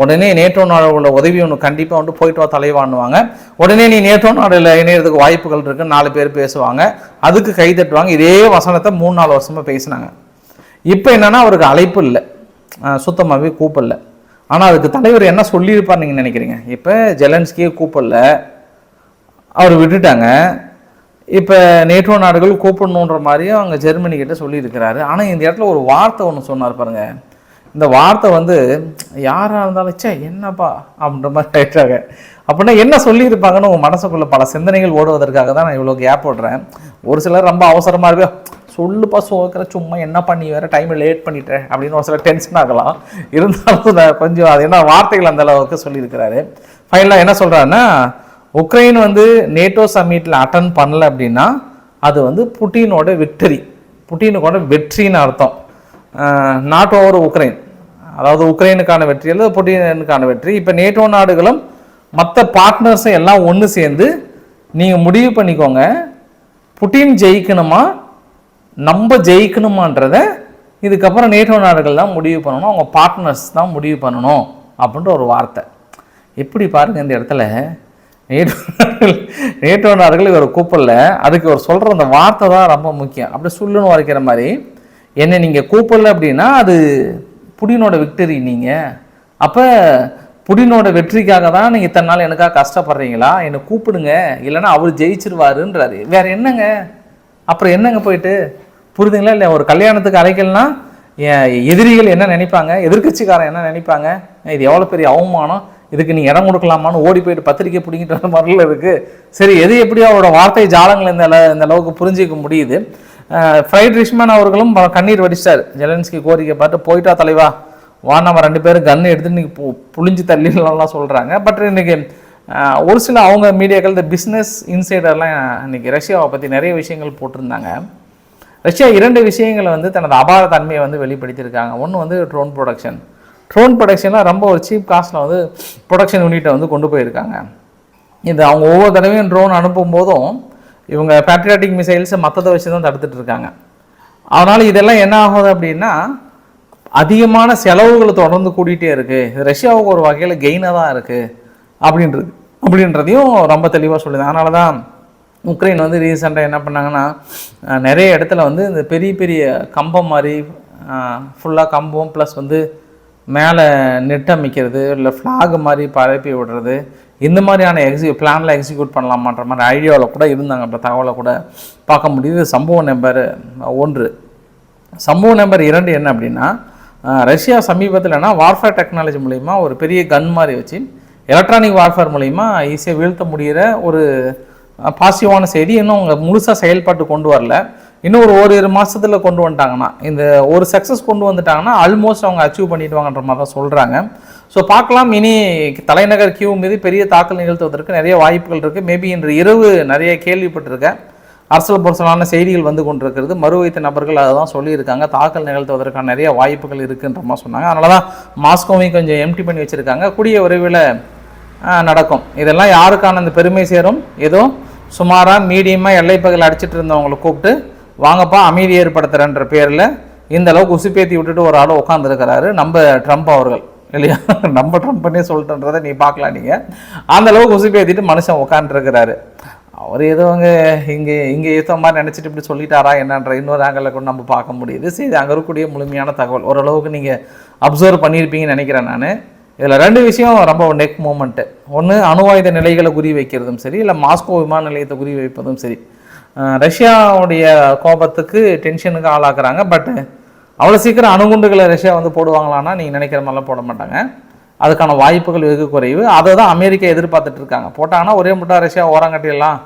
Speaker 1: உடனே நேட்டோ உள்ள உதவி ஒன்று கண்டிப்பாக வந்து போயிட்டு வா தலைவான்னுவாங்க. உடனே நீ நேட்டோ நாடில் இணையறதுக்கு வாய்ப்புகள் இருக்குன்னு நாலு பேர் பேசுவாங்க. அதுக்கு கை தட்டுவாங்க. இதே வசனத்தை மூணு நாலு வருஷமாக பேசினாங்க. இப்போ என்னென்னா அவருக்கு அழைப்பு இல்லை. சுத்தமாகவே கூப்பிடல. ஆனால் அதுக்கு தலைவர் என்ன சொல்லியிருப்பார் நீங்கள் நினைக்கிறீங்க? இப்போ ஜெலன்ஸ்கியே கூப்பிடல. அவர் விட்டுட்டாங்க. இப்போ நேட்டோ நாடுகள் கூப்பிடணுன்ற மாதிரியும் அவங்க ஜெர்மனி கிட்ட சொல்லியிருக்கிறாரு. ஆனால் இந்த இடத்துல ஒரு வார்த்தை ஒன்று சொன்னார் பாருங்கள் இந்த வார்த்தை வந்து யாராக இருந்தாலும் சே என்னப்பா? அப்படின்ற மாதிரி ஆயிட்டாங்க. அப்படின்னா என்ன சொல்லியிருப்பாங்கன்னு உங்கள் மனசுக்குள்ள பல சிந்தனைகள் ஓடுவதற்காக தான் நான் இவ்வளோ கேப் போடுறேன். ஒரு சிலர் ரொம்ப அவசரமாக இருக்கு. சொல்லுப்பா சோக்கிற சும்மா என்ன பண்ணி வேறு டைமை லேட் பண்ணிட்டேன். அப்படின்னு ஒரு சில டென்ஷன் ஆகலாம். இருந்தாலும் நான் கொஞ்சம் அது என்ன வார்த்தைகள் அந்த அளவுக்கு சொல்லியிருக்கிறாரு. ஃபைனலாக என்ன சொல்கிறாருன்னா உக்ரைன் வந்து நேட்டோ சம்மிட்டில் அட்டன் பண்ணல அப்படின்னா அது வந்து புட்டினோட விக்டரி புட்டினுக்கோட வெற்றின்னு அர்த்தம். Not over Ukraine. அதாவது உக்ரைனுக்கான வெற்றி அல்லது புட்டினுக்கான வெற்றி. இப்போ நேட்டோ நாடுகளும் மற்ற பார்ட்னர்ஸும் எல்லாம் ஒன்று சேர்ந்து நீங்கள் முடிவு பண்ணிக்கோங்க. புட்டின் ஜெயிக்கணுமா? நம்ம ஜெயிக்கணுமான்றத இதுக்கப்புறம் நேட்டோ நாடுகள் தான் முடிவு பண்ணணும். அவங்க பார்ட்னர்ஸ் தான் முடிவு பண்ணணும் அப்படின்ற ஒரு வார்த்தை. எப்படி பாருங்கள் இந்த இடத்துல. நேட்டோ நாடுகள் நேட்டோ நாடுகள் இவர் கூப்பிடல. அதுக்கு இவர் சொல்கிற அந்த வார்த்தை தான் ரொம்ப முக்கியம். அப்படி சொல்லுன்னு வரைக்கிற மாதிரி என்னை நீங்கள் கூப்பிடல அப்படின்னா அது புடினோட விக்டரி நீங்கள் அப்போ புடினோட வெற்றிக்காக தான் நீங்கள் இத்தனை நாள் எனக்காக கஷ்டப்படுறீங்களா? என்னை கூப்பிடுங்க. இல்லைன்னா அவர் ஜெயிச்சிருவாருன்றாரு. வேற என்னங்க? அப்புறம் என்னங்க போயிட்டு? புரிதுங்களா இல்லை ஒரு கல்யாணத்துக்கு அழைக்கலனா என் எதிரிகள் என்ன நினைப்பாங்க? எதிர்க்கட்சிக்காரன் என்ன நினைப்பாங்க? இது எவ்வளோ பெரிய அவமானம். இதுக்கு நீ இடம் கொடுக்கலாமான்னு ஓடி போயிட்டு பத்திரிக்கை பிடிங்கிட்டு வர மாதிரில இருக்குது சரி எது எப்படி அவரோட வார்த்தை ஜாலங்கள் இந்த இந்த அளவுக்கு புரிஞ்சிக்க முடியுது. ஃப்ரைட் ரிஷ்மன் அவர்களும் கண்ணீர் வடிச்சிட்டார் ஜெலன்ஸ்கி கோரிக்கை பார்த்து போயிட்டா தலைவா வா நம்ம ரெண்டு பேரும் கன்று எடுத்து இன்னைக்கு புளிஞ்சு தள்ளிடலாம்லாம் சொல்கிறாங்க பட் இன்னைக்கு ஒரு சில அவங்க மீடியாக்கள் இந்த பிஸ்னஸ் இன்சைடர்லாம் இன்னைக்கு ரஷ்யாவை பற்றி நிறைய விஷயங்கள் போட்டிருந்தாங்க. ரஷ்யா இரண்டு விஷயங்களை வந்து தனது அபார தன்மையை வந்து வெளிப்படுத்தியிருக்காங்க. ஒன்று வந்து ட்ரோன் ப்ரொடக்ஷன் ட்ரோன் ப்ரொடக்ஷனில் ரொம்ப ஒரு சீப் காஸ்ட்டில் வந்து ப்ரொடக்ஷன் யூனிட்டை வந்து கொண்டு போயிருக்காங்க. இது அவங்க ஒவ்வொரு தடவையும் ட்ரோன் அனுப்பும் போதும் இவங்க பேட்ரியாட்டிக் மிசைல்ஸை மற்றதை வச்சு தான் தடுத்துட்டு இருக்காங்க அதனால் இதெல்லாம் என்ன ஆகுது அப்படின்னா அதிகமான செலவுகள் தொடர்ந்து கூட்டிகிட்டே இருக்குது இது ரஷ்யாவுக்கு ஒரு வகையில் கெயினாக தான் இருக்குது அப்படின்றது அப்படின்றதையும் ரொம்ப தெளிவாக சொல்லுது. அதனால தான் உக்ரைன் வந்து ரீசெண்டாக என்ன பண்ணாங்கன்னா நிறைய இடத்துல வந்து இந்த பெரிய பெரிய கம்பம் மாதிரி ஃபுல்லாக கம்பம் ப்ளஸ் வந்து மேலே நெட் அமைக்கிறது இல்லை ஃப்ளாக் மாதிரி பரப்பி விடுறது இந்த மாதிரியான எக்ஸி பிளானில் எக்ஸிக்யூட் பண்ணலாமான்ற மாதிரி ஐடியாவில் கூட இருந்தாங்க. தகவலை கூட பார்க்க முடியுது. சம்பவ நம்பர் ஒன்று. சம்பவ நம்பர் இரண்டு என்ன அப்படின்னா ரஷ்யா சமீபத்தில்னா வார்ஃபேர் டெக்னாலஜி மூலிமா ஒரு பெரிய கன் மாதிரி வச்சு எலக்ட்ரானிக் வார்ஃபேர் மூலிமா ஈஸியாக வீழ்த்த முடிகிற ஒரு பாசிட்டிவான செய்தி. இன்னும் அவங்க முழுசாக செயல்பாட்டு கொண்டு வரல. இன்னும் ஒரு ஒரு இரு மாதத்தில் கொண்டு வந்துட்டாங்கன்னா இந்த ஒரு சக்ஸஸ் கொண்டு வந்துட்டாங்கன்னா ஆல்மோஸ்ட் அவங்க அச்சீவ் பண்ணிடுவாங்கன்ற மாதிரி தான் சொல்கிறாங்க ஸோ பார்க்கலாம். இனி தலைநகர் கியூ மீது பெரிய தாக்கல் நிகழ்த்துவதற்கு நிறைய வாய்ப்புகள் இருக்குது மேபி இன்று இரவு நிறைய கேள்விப்பட்டிருக்கேன். அரசல் பொருசலான செய்திகள் வந்து கொண்டிருக்கிறது. மறு வைத்த நபர்கள் அதை தான் சொல்லியிருக்காங்க. தாக்கல் நிகழ்த்துவதற்கான நிறைய வாய்ப்புகள் இருக்குன்ற மாதிரி சொன்னாங்க. அதனால தான் மாஸ்கோவையும் கொஞ்சம் எம்டி பண்ணி வச்சுருக்காங்க. கூடிய விரைவில் நடக்கும். இதெல்லாம் யாருக்கான அந்த பெருமை சேரும்? ஏதோ சுமாராக மீடியமாக எல்லைப்பகல் அடிச்சிட்டு இருந்தவங்களை கூப்பிட்டு வாங்கப்பா அமைதி ஏற்படுத்துகிறேன்ற பேரில் இந்த அளவுக்கு உசுப்பேத்தி விட்டுட்டு ஒரு ஆள் உட்காந்துருக்கிறாரு நம்ம ட்ரம்ப் அவர்கள். இல்லையா? நம்ம ட்ரம்ப்னே சொல்லிட்டுன்றதை நீ பார்க்கலாம் நீங்கள் அந்த அளவுக்கு ஏற்றிட்டு மனுஷன் உட்காந்துருக்கிறாரு அவர் ஏதோ அங்கே இங்கே இங்கே ஏற்ற மாதிரி நினச்சிட்டு இப்படி சொல்லிட்டாரா என்னன்ற இன்னொரு ஆங்கிளில் கூட நம்ம பார்க்க முடியுது. சரி அங்கே இருக்கக்கூடிய முழுமையான தகவல். ஓரளவுக்கு நீங்கள் அப்சர்வ் பண்ணியிருப்பீங்கன்னு நினைக்கிறேன் நான். இதில் ரெண்டு விஷயம் ரொம்ப நெக் மூமெண்ட்டு ஒன்று அணுவாயுத நிலைகளை குறி வைக்கிறதும் சரி இல்லை மாஸ்கோ விமான நிலையத்தை குறி வைப்பதும் சரி. ரஷ்யாவுடைய கோபத்துக்கு டென்ஷனுக்கு ஆளாக்குறாங்க பட் அவ்வளோ சீக்கிரம் அணுகுண்டுகளை ரஷ்யா வந்து போடுவாங்களான்னா நீங்கள் நினைக்கிற மாதிரிலாம் போட மாட்டாங்க. அதுக்கான வாய்ப்புகள் வெகு குறைவு. அதை தான் அமெரிக்கா எதிர்பார்த்துட்டு இருக்காங்க. போட்டாங்கன்னா ஒரே முட்டா ரஷ்யா ஓரங்கட்டிடலாம்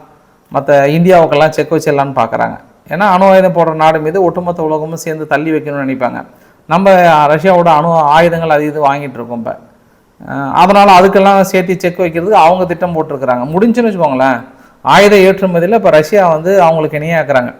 Speaker 1: மற்ற இந்தியாவுக்கெல்லாம் செக் வச்சிடலான்னு பார்க்குறாங்க ஏன்னா அணு ஆயுதம் போடுற நாடு மீது ஒட்டுமொத்த உலகமும் சேர்ந்து தள்ளி வைக்கணும்னு நினைப்பாங்க. நம்ம ரஷ்யாவோட அணு ஆயுதங்கள் அது இது வாங்கிட்டு இருக்கோம் இப்போ. அதனால் அதுக்கெல்லாம் சேர்த்து செக் வைக்கிறதுக்கு அவங்க திட்டம் போட்டிருக்கிறாங்க. முடிஞ்சுன்னு வச்சுக்கோங்களேன். ஆயுத ஏற்றுமதியில் இப்போ ரஷ்யா வந்து அவங்களுக்கு இணையாக்குறாங்க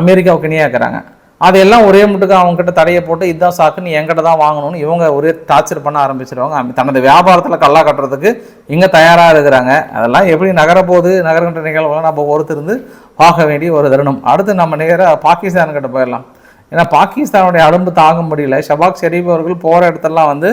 Speaker 1: அமெரிக்காவுக்கு இணையாக்குறாங்க அதையெல்லாம் ஒரே முட்டுக்கு அவங்க கிட்ட தடையை போட்டு இதுதான் சாக்குன்னு என்கிட்ட தான் வாங்கணும்னு இவங்க ஒரே டார்ச்சர் பண்ண ஆரம்பிச்சிருவாங்க. தனது வியாபாரத்தில் கல்லா கட்டுறதுக்கு இங்கே தயாராக இருக்கிறாங்க. அதெல்லாம் எப்படி நகரப்போகுது? நகர்கின்ற நிகழ்வுலாம் நம்ம ஒருத்திருந்து பார்க்க வேண்டிய ஒரு தருணம். அடுத்து நம்ம நேராக பாகிஸ்தான் கிட்ட போயிடலாம். ஏன்னா பாகிஸ்தானுடைய அடம்பு தாங்க முடியல. ஷபாக் ஷெரீப் அவர்கள் போகிற இடத்தெல்லாம் வந்து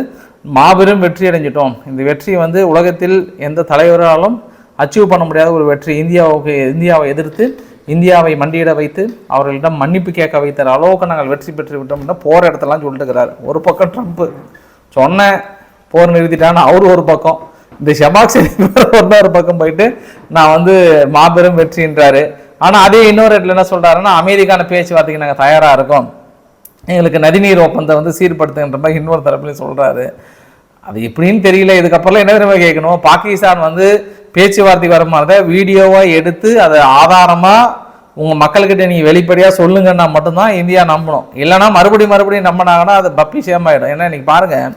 Speaker 1: மாபெரும் வெற்றி அடைஞ்சிட்டோம். இந்த வெற்றி வந்து உலகத்தில் எந்த தலைவராலும் அச்சீவ் பண்ண முடியாத ஒரு வெற்றி. இந்தியாவுக்கு இந்தியாவை எதிர்த்து இந்தியாவை மண்டியிட வைத்து அவர்களிடம் மன்னிப்பு கேட்க வைத்த அளவுக்கு நாங்கள் வெற்றி பெற்று விட்டோம்னா போகிற இடத்தெல்லாம் சொல்லிட்டு இருக்கிறாரு ஒரு பக்கம் ட்ரம்ப்பு. சொன்னேன் போர் நிறுத்திட்டான்னு அவரு ஒரு பக்கம். இந்த ஷபாக் ஷெரீப் இன்னொரு பக்கம் போயிட்டு நான் வந்து மாபெரும் வெற்றின்றாரு. ஆனால் அதே இன்னொரு இடத்துல என்ன சொல்கிறாருன்னா அமெரிக்கான பேச்சுவார்த்தைக்கு நாங்கள் தயாராக இருக்கோம். எங்களுக்கு நதிநீர் ஒப்பந்தம் வந்து சீர்படுத்துகின்ற மாதிரி இன்னொரு தரப்புலையும் சொல்கிறாரு அது எப்படின்னு தெரியல. இதுக்கப்புறம் என்ன தெரியுமா கேட்கணும்? பாகிஸ்தான் வந்து பேச்சுவார்த்தைக்கு வர மாதிரி வீடியோவாக எடுத்து அதை ஆதாரமாக உங்கள் மக்கள்கிட்ட நீங்கள் வெளிப்படையாக சொல்லுங்கன்னா மட்டும்தான் இந்தியா நம்பணும். இல்லைன்னா மறுபடியும் மறுபடியும் நம்பினாங்கன்னா அது பப்பி ஆகிடும் ஏன்னா இன்றைக்கி பாருங்கள்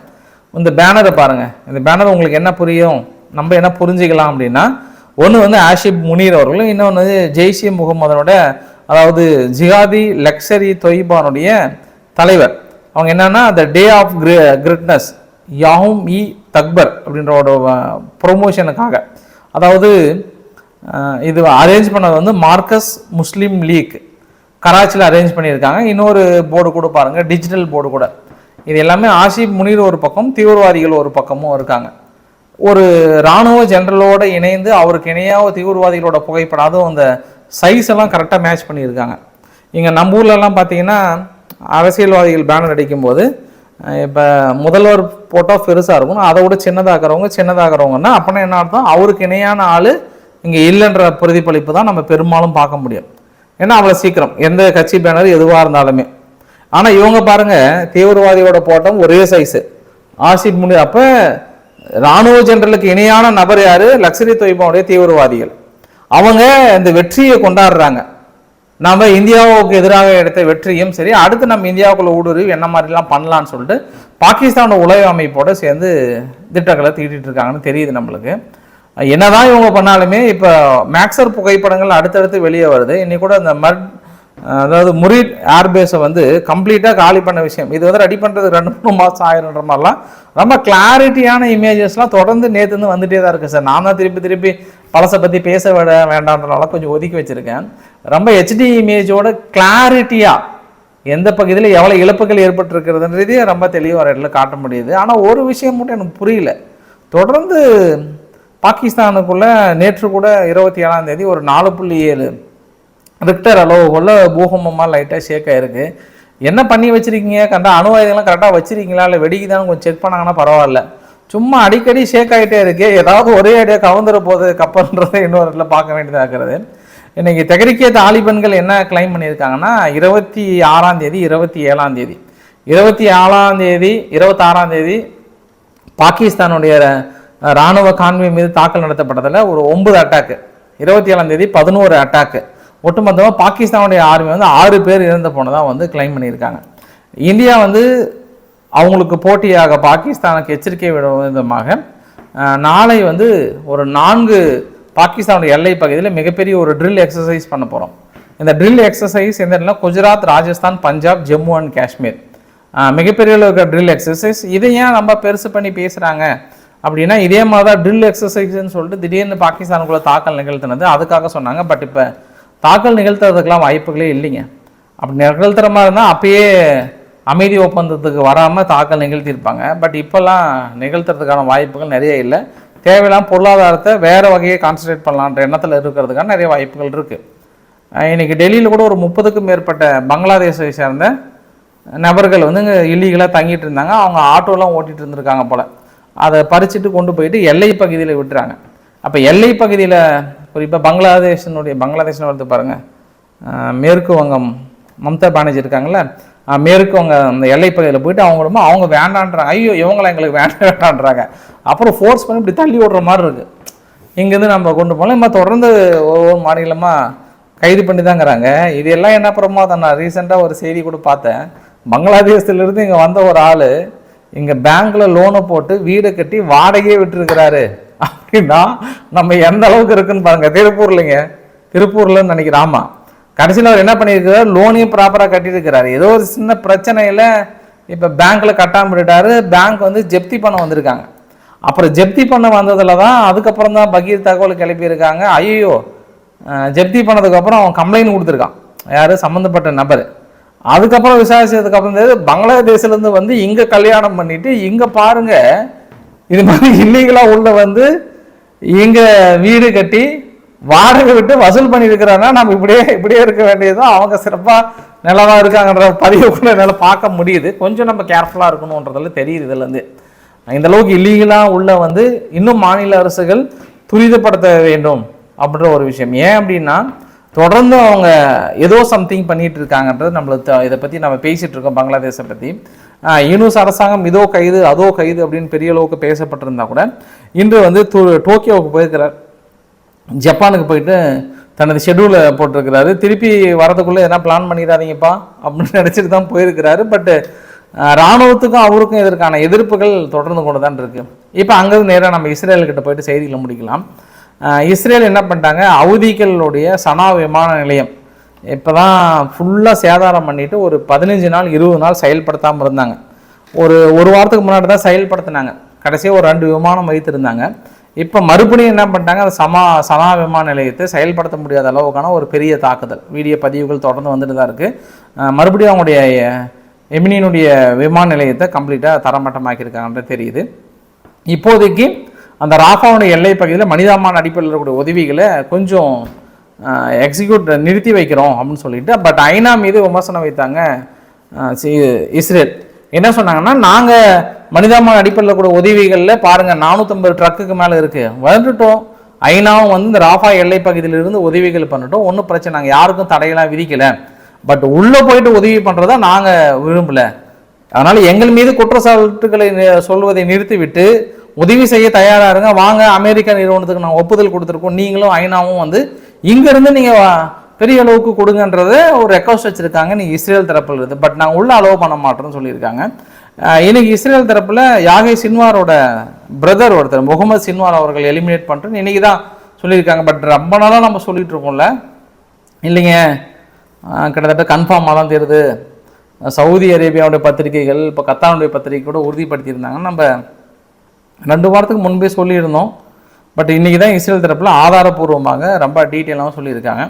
Speaker 1: இந்த பேனரை பாருங்கள் இந்த பேனர் உங்களுக்கு என்ன புரியும்? நம்ம என்ன புரிஞ்சுக்கலாம் அப்படின்னா ஒன்று வந்து ஆஷிப் முனீர் அவர்களும் இன்னொன்று வந்து ஜெய்ஷி முகமதனோட அதாவது ஜிகாதி லக்ஸரி தொய்பானுடைய தலைவர். அவங்க என்னன்னா த டே ஆஃப் கிரி கிரிட்னஸ் யாஹும் இ தக்பர் அப்படின்றோட ப்ரொமோஷனுக்காக அதாவது இது அரேஞ்ச் பண்ணது வந்து மார்க்கஸ் முஸ்லீம் லீக் கராச்சியில் அரேஞ்ச் பண்ணியிருக்காங்க. இன்னொரு போர்டு கூட பாருங்கள் டிஜிட்டல் போர்டு கூட. இது எல்லாமே ஆசிப் முனீர் ஒரு பக்கம் தீவிரவாதிகள் ஒரு பக்கமும் இருக்காங்க. ஒரு இராணுவ ஜென்ரலோடு இணைந்து அவருக்கு இணையாக தீவிரவாதிகளோட புகைப்படம் அதுவும் அந்த சைஸ் எல்லாம் கரெக்டாக மேட்ச் பண்ணியிருக்காங்க. இங்கே நம்ம ஊர்லலாம் பார்த்தீங்கன்னா அரசியல்வாதிகள் பேனர் அடிக்கும்போது இப்போ முதல்வர் போட்டோ பெருசாக இருக்கும். அதை விட சின்னதாக்குறவங்க சின்னதாக்குறவங்கன்னா அப்படின்னா என்ன அர்த்தம்? அவருக்கு இணையான ஆள் இங்கே இல்லைன்ற பிரதிபலிப்பு தான் நம்ம பெரும்பாலும் பார்க்க முடியும். ஏன்னா அவ்வளோ சீக்கிரம். எந்த கட்சி பேனர் எதுவாக இருந்தாலுமே. ஆனால் இவங்க பாருங்க தீவிரவாதியோட போட்டோம் ஒரே சைஸு ஆசிட் முனி அப்போ ராணுவ ஜெனரலுக்கு இணையான நபர் யார்? லக்ஸரி தொய்பாவுடைய தீவிரவாதிகள். அவங்க இந்த வெற்றியை கொண்டாடுறாங்க. நம்ம இந்தியாவுக்கு எதிராக எடுத்த வெற்றியும் சரி அடுத்து நம்ம இந்தியாவுக்குள்ள ஊடுருவி என்ன மாதிரிலாம் பண்ணலாம்னு சொல்லிட்டு பாகிஸ்தானோட உலக அமைப்போடு சேர்ந்து திட்டங்களை தீட்டிட்டு இருக்காங்கன்னு தெரியுது நம்மளுக்கு. என்னதான் இவங்க பண்ணாலுமே இப்போ மேக்சர் புகைப்படங்கள் அடுத்தடுத்து வெளியே வருது. இன்னைக்கு கூட அந்த மட் அதாவது முரீட் ஏர்பேஸை வந்து கம்ப்ளீட்டாக காலி பண்ண விஷயம். இது வந்து ரெடி பண்ணுறது ரெண்டு மூணு மாதம் ஆயிரன்ற மாதிரிலாம் ரொம்ப கிளாரிட்டியான இமேஜஸ்லாம் தொடர்ந்து நேற்றுந்து வந்துகிட்டே தான் இருக்குது சார். நான் தான் திருப்பி திருப்பி பழசை பற்றி பேச விட வேண்டாம்ன்றனால கொஞ்சம் ஒதுக்கி வச்சுருக்கேன். ரொம்ப ஹெச்டி இமேஜோட கிளாரிட்டியாக எந்த பகுதியில் எவ்வளோ இழப்புகள் ஏற்பட்டிருக்கிறதுன்றதே ரொம்ப தெளிவாக இடத்துல காட்ட முடியுது. ஆனால் ஒரு விஷயம் மட்டும் எனக்கு புரியல. தொடர்ந்து பாகிஸ்தானுக்குள்ளே நேற்று கூட இருபத்தி ஏழாம் தேதி ஒரு நாலு புள்ளி ஏழு ரிக்டர் அளவுக்குள்ள பூகம்பமாக லைட்டாக ஷேக் ஆயிருக்கு. என்ன பண்ணி வச்சுருக்கீங்க? கண்டா அணு ஆயுதங்கள்லாம் கரெக்டாக வச்சுருக்கீங்களா? இல்லை வெடிக்குதான்னு கொஞ்சம் செக் பண்ணாங்கன்னா பரவாயில்ல. சும்மா அடிக்கடி ஷேக் ஆகிட்டே இருக்கு. ஏதாவது ஒரே அடியாக கவுந்துட போகுது கப்பல்ன்றதை இன்னொரு இடத்துல பார்க்க வேண்டியதாக இருக்கிறது. இன்னைக்கு தெகரிக்கே தாலிபன்கள் என்ன கிளைம் பண்ணியிருக்காங்கன்னா இருபத்தி ஆறாம் தேதி இருபத்தி ஏழாம் தேதி. இருபத்தி ஏழாம் தேதி இருபத்தாறாம் தேதி பாகிஸ்தானுடைய இராணுவ ராணுவ மீது தாக்கல் நடத்தப்பட்டதில் ஒரு ஒன்பது அட்டாக்கு இருபத்தி ஏழாம் தேதி பதினோரு அட்டாக்கு ஒட்டுமொத்தமாக பாகிஸ்தானுடைய ஆர்மி வந்து ஆறு பேர் இறந்து போனதாக வந்து கிளைம் பண்ணியிருக்காங்க. இந்தியா வந்து அவங்களுக்கு போட்டியாக பாகிஸ்தானுக்கு எச்சரிக்கை விடும் விதமாக நாளை வந்து ஒரு நான்கு பாகிஸ்தானுடைய எல்லை பகுதியில் மிகப்பெரிய ஒரு ட்ரில் எக்ஸசைஸ் பண்ண போகிறோம் இந்த ட்ரில் எக்ஸசைஸ் எந்த குஜராத் ராஜஸ்தான் பஞ்சாப் ஜம்மு அண்ட் காஷ்மீர். மிகப்பெரிய இருக்கிற ட்ரில் எக்ஸசைஸ் இதை ஏன் நம்ம பெருசு பண்ணி பேசுகிறாங்க அப்படின்னா இதே மாதிரி தான் ட்ரில் எக்ஸசைஸ்ன்னு சொல்லிட்டு திடீர்னு பாகிஸ்தானுக்குள்ளே தாக்கல் நிகழ்த்தினது. அதுக்காக சொன்னாங்க. பட் இப்போ தாக்கல் நிகழ்த்துறதுக்கெல்லாம் வாய்ப்புகளே இல்லைங்க. அப்படி நிகழ்த்துற மாதிரி இருந்தால் அப்பயே அமைதி ஒப்பந்தத்துக்கு வராமல் தாக்கல் நிகழ்த்தியிருப்பாங்க பட் இப்போல்லாம் நிகழ்த்துறதுக்கான வாய்ப்புகள் நிறைய இல்லை. தேவையில்லாம பொருளாதாரத்தை வேறு வகையை கான்சன்ட்ரேட் பண்ணலான்ற எண்ணத்தில் இருக்கிறதுக்கான நிறைய வாய்ப்புகள் இருக்குது இன்றைக்கி டெல்லியில் கூட ஒரு முப்பதுக்கும் மேற்பட்ட பங்களாதேஷை சேர்ந்த நபர்கள் வந்து இங்கே இல்லீகலாக தங்கிட்டு இருந்தாங்க. அவங்க ஆட்டோலாம் ஓட்டிகிட்டு இருந்திருக்காங்க போல். அதை பறிச்சுட்டு கொண்டு போயிட்டு எல்லை பகுதியில் விட்டுறாங்க. அப்போ எல்லை பகுதியில் குறிப்பாக பங்களாதேஷனுடைய பங்களாதேஷ்னு வருது பாருங்கள் மேற்கு வங்கம் மம்தா பானர்ஜி இருக்காங்களே மேற்கவங்க அந்த எல்லைப்பகுதியில் போயிட்டு அவங்க ரொம்ப அவங்க வேண்டான்றாங்க ஐயோ இவங்களாம் எங்களுக்கு வேண்டாம் வேண்டான்றாங்க அப்புறம் ஃபோர்ஸ் பண்ணி இப்படி தள்ளி விடுற மாதிரி இருக்குது இங்கேருந்து நம்ம கொண்டு போகலாம் நம்ம தொடர்ந்து ஒவ்வொரு மாநிலமாக கைது பண்ணி தாங்கிறாங்க இது எல்லாம் என்ன பிரமாதம்? நான் ரீசெண்டாக ஒரு செய்தி கூட பார்த்தேன். பங்களாதேசத்துலேருந்து இங்கே வந்த ஒரு ஆள் இங்கே பேங்க்கில் லோனை போட்டு வீடை கட்டி வாடகையே விட்டுருக்கிறாரு. அப்படின்னா நம்ம எந்த அளவுக்கு இருக்குன்னு பாருங்கள் திருப்பூர்லைங்க. திருப்பூர்லன்னு நினைக்கிறேன். ஆமாம் கடைசியில் அவர் என்ன பண்ணியிருக்கிறார் லோனையும் ப்ராப்பராக கட்டியிருக்கிறாரு. ஏதோ ஒரு சின்ன பிரச்சனையில் இப்போ பேங்க்கில் கட்டாமல் விட்டுட்டாரு. பேங்க் வந்து ஜப்தி பண்ண வந்திருக்காங்க. அப்புறம் ஜப்தி பண்ண வந்ததில் தான் அதுக்கப்புறம் தான் பகீர் தகவல் கிளப்பியிருக்காங்க. ஐயோ ஜப்தி பண்ணதுக்கப்புறம் அவன் கம்ப்ளைண்ட் கொடுத்துருக்கான். யார்? சம்மந்தப்பட்ட நபர். அதுக்கப்புறம் விசாரிச்சதுக்கு அப்புறம் தெரியுது பங்களாதேஷ்லேருந்து வந்து இங்கே கல்யாணம் பண்ணிவிட்டு இங்கே பாருங்கள் இது மாதிரி இல்லீகலாக உள்ள வந்து இங்கே வீடு கட்டி வாடகை விட்டு வசூல் பண்ணியிருக்கிறாங்கன்னா நம்ம இப்படியே இப்படியே இருக்க வேண்டியதுதான். அவங்க சிறப்பாக நிலவா இருக்காங்கன்ற பதிவு கூட என்னால் பார்க்க முடியுது. கொஞ்சம் நம்ம கேர்ஃபுல்லாக இருக்கணுன்றதுல தெரியுது இதுலேருந்து இந்த அளவுக்கு இல்லீகலாக உள்ள வந்து இன்னும் மாநில அரசுகள் துரிதப்படுத்த வேண்டும் அப்படின்ற ஒரு விஷயம். ஏன் அப்படின்னா தொடர்ந்து அவங்க ஏதோ சம்திங் பண்ணிட்டு இருக்காங்கன்றது நம்மளுக்கு இதை பற்றி நம்ம பேசிகிட்டு இருக்கோம் பங்களாதேஷை பற்றி யூனுஸ் அரசாங்கம் இதோ கைது அதோ கைது அப்படின்னு பெரிய அளவுக்கு பேசப்பட்டிருந்தா கூட இன்று வந்து டோக்கியோவுக்கு போயிருக்கிறார். ஜப்பானுக்கு போயிட்டு தனது ஷெட்யூலை போட்டிருக்கிறாரு. திருப்பி வரதுக்குள்ளே எதனா பிளான் பண்ணிடாதீங்கப்பா அப்படின்னு நினச்சிட்டு தான் போயிருக்கிறாரு. பட்டு இராணுவத்துக்கும் அவருக்கும் இதற்கான எதிர்ப்புகள் தொடர்ந்து கொண்டு தான் இருக்குது இப்போ அங்கேருந்து நேராக நம்ம இஸ்ரேல்கிட்ட போயிட்டு செய்திகளை முடிக்கலாம். இஸ்ரேல் என்ன பண்ணிட்டாங்க? அவுதிகளுடைய சனா விமான நிலையம். இப்போ தான் ஃபுல்லாக சேதாரம் பண்ணிட்டு ஒரு பதினஞ்சு நாள் இருபது நாள் செயல்படுத்தாமல் இருந்தாங்க. ஒரு ஒரு வாரத்துக்கு முன்னாடி தான் செயல்படுத்தினாங்க. கடைசியாக ஒரு ரெண்டு விமானம் வைத்திருந்தாங்க. இப்போ மறுபடியும் என்ன பண்ணிட்டாங்க? அந்த சமா சனா விமான நிலையத்தை செயல்படுத்த முடியாத அளவுக்கான ஒரு பெரிய தாக்குதல். வீடியோ பதிவுகள் தொடர்ந்து வந்துட்டு தான் இருக்குது மறுபடியும் அவங்களுடைய எமினியினுடைய விமான நிலையத்தை கம்ப்ளீட்டாக தரமட்டமாக்கியிருக்காங்கன்றது தெரியுது. இப்போதைக்கு அந்த ராஃபாவுடைய எல்லை பகுதியில் மனிதாமான அடிப்படையில் இருக்கக்கூடிய உதவிகளை கொஞ்சம் எக்ஸிக்யூட் நிறுத்தி வைக்கிறோம் அப்படின்னு சொல்லிட்டு பட் ஐநா மீது விமர்சனம் வைத்தாங்க சி- இஸ்ரேல். என்ன சொன்னாங்கன்னா நாங்கள் மனிதமான அடிப்படையில் கூட உதவிகளில் பாருங்கள் நானூற்றம்பது ட்ரக்குக்கு மேலே இருக்குது வளர்ந்துட்டோம். ஐநாவும் வந்து இந்த ராஃபா எல்லை பகுதியிலிருந்து உதவிகள் பண்ணிட்டோம். ஒன்றும் பிரச்சனை நாங்கள் யாருக்கும் தடையெல்லாம் விதிக்கலை. பட் உள்ளே போயிட்டு உதவி பண்ணுறதா நாங்கள் விரும்பலை. அதனால் எங்கள் மீது குற்றச்சாட்டுகளை சொல்வதை நிறுத்திவிட்டு உதவி செய்ய தயாராக இருங்க. வாங்க அமெரிக்க நிறுவனத்துக்கு நான் ஒப்புதல் கொடுத்துருக்கோம். நீங்களும் ஐநாவும் வந்து இங்கேருந்து நீங்கள் பெரிய அளவுக்கு கொடுங்கன்றத ஒரு ரெக்வஸ்ட் வச்சுருக்காங்க. நீ இஸ்ரேல் தரப்பில் இருக்குது பட் நாங்கள் உள்ளே அலோவ் பண்ண மாட்டோம்னு சொல்லியிருக்காங்க. இன்னைக்கு இஸ்ரேல் தரப்பில் யாகை சின்வாரோட பிரதர் ஒருத்தர் முகமது சின்வார் அவர்கள் எலிமினேட் பண்ணுறேன்னு இன்றைக்கி தான் சொல்லியிருக்காங்க. பட் ரொம்ப நாளாக நம்ம சொல்லிகிட்டு இருக்கோம்ல. இல்லைங்க. கிட்டத்தட்ட கன்ஃபார்மாக தான் தெரியுது. சவுதி அரேபியாவுடைய பத்திரிகைகள் இப்போ கத்தானுடைய பத்திரிகை கூட உறுதிப்படுத்தியிருந்தாங்க. நம்ம ரெண்டு வாரத்துக்கு முன்பே சொல்லியிருந்தோம். பட் இன்றைக்கி தான் இஸ்ரேல் தரப்பில் ஆதாரப்பூர்வமாக ரொம்ப டீட்டெயிலாகவும் சொல்லியிருக்காங்க.